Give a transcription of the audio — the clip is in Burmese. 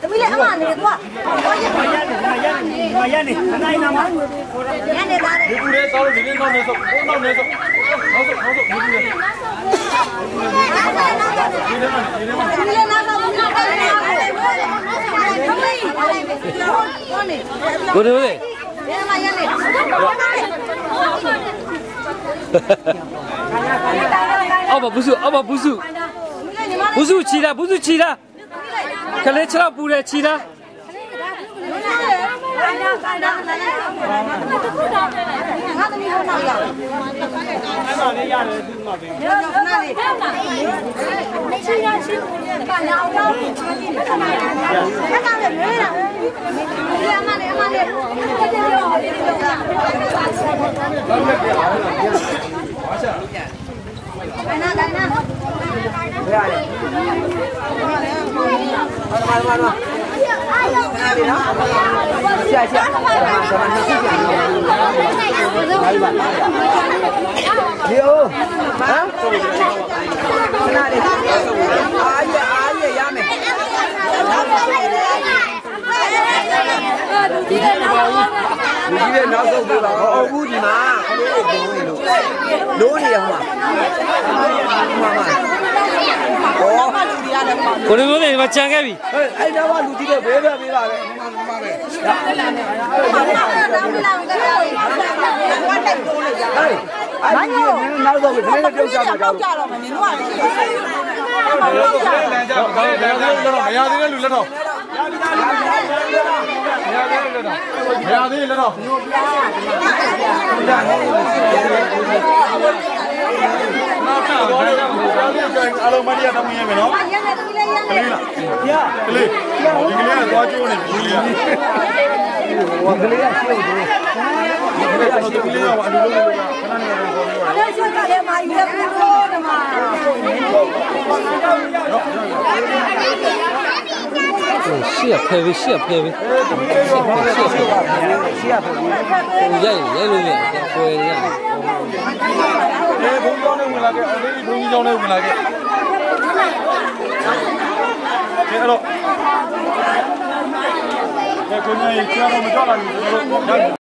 သမီးလေးအမနေတော့တော့ရမရနေမရနေမရနေနိုင်နာမရနေတာလေဒီကူလေးတောင်းလို့ဒီနေ့နောက်နေဆုံးနောက်နေဆုံးနောက်ဆုံးနောက်ဆုံးဒီကူလေးဒီနေ့မှဒီနေ့မှသမီးလေးနာတော့ဘူးနာတယ်သမီးဟောနေကိုနေလေရမရနေ အောက်ပါဘူးစုအောက်ပါဘူးစုဘူးစုချီတာဘူးစုချီတာကလေး6ပူတယ်ချီတာငါသမီးဟောနောက်ရအဲ့ဒါလေးရတယ်သူ့မှာပဲရနာလေးချင်းရချင်းဘာညာအောင်တော့ချက်ကောင်းတယ်မေးတာဒီအမလေး အမလေးတက်တယ်ရောဒီလိုကဘာနာဒါနာ ဒီဦးဟမ်ခဏလေးအားရအားရရမယ်လူကြီး တဲ့နောက်ဆုံးပြပါဟောဘူးဒီမှာခလေးတွေဘုံဝင်လို့လိုးနေရမှာမှာမှာဟောကိုနေလေမချန်ခဲ့ပြီဟဲ့အဲ့တော့လူကြီးတဲ့ဘဲဘဲပေးပါပဲမှာမှာပဲဟဲ့အဲ့ဒီနောက်ဆုံးဒီနေ့ပြုတ်ကြမှာကြောက်တော့တော့လမ်းကြောက်တော့ဘယ်လိုလဲတော့မရသေးတဲ့လူလက်တော့ မရသေးတဲ့လက်တော့မရသေးတဲ့လက်တော့နောက်တော့ဘယ်လိုလဲအားလုံးမရတော့မရမယ်နော်ရနေသမီးလေးရနေကလေးလားကလေးဒီကလေးကတော့ကြိုးနေပြီလေဟောကလေးကရှင်းဦးတယ်ဒီကလေးကတော့ဒီကလေးကအလူလုံးလို့ခဏနေတော့ခေါ်ပြီးတော့အဲ့ဒီကလေးမာယူရပြီလို့ဒီမှာ ရှေ့ရဖယ်ပြီရှေ့ရဖယ်ပြီရှေ့ရဖယ်ပြီရှင်းရပါဘူးရိုက်ရိုက်လို့ရတယ်ကိုယ်ရလေဘုံကြောင်းနဲ့ဝင်လာခဲ့အဲ့ဒီဘုံကြီးကြောင်းနဲ့ဝင်လာခဲ့အဲ့တော့ဒီကိုကြီးကျတော့မကြောက်လာဘူးကျွန်တော်တို့